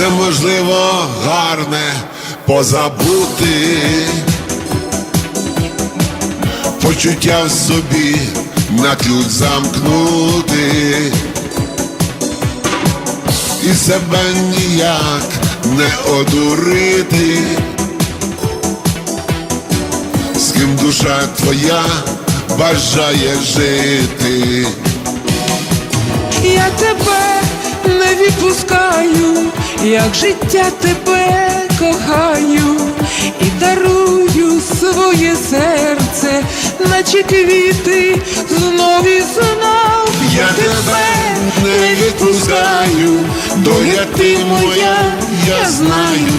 неможливо гарне позабути. Почуття в собі на ключ замкнути, і себе ніяк не одурити, з ким душа твоя бажає жити. Я тебе не відпускаю, як життя тебе кохаю і дарую своє серце, наче квіти знов і знов. Я тебе не відпускаю, доля ти моя, я знаю,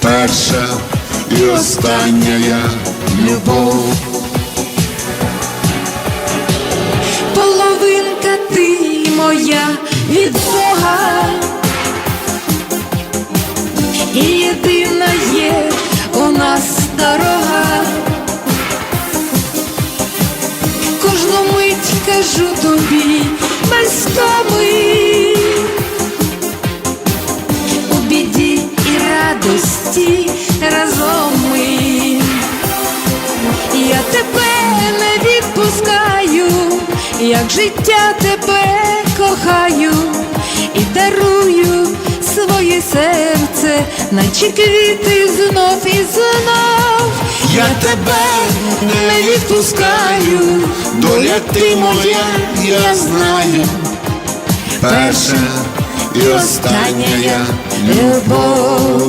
перша і остання я любов. Половинка ти моя від Бога, Кожну мить кажу тобі без томи, у біді і радості разом ми. Я тебе не відпускаю, як життя тебе кохаю і дарую своє серце, наче квіти знов і знов. Я тебе не відпускаю, доля ти моя, я знаю, перша і остання любов.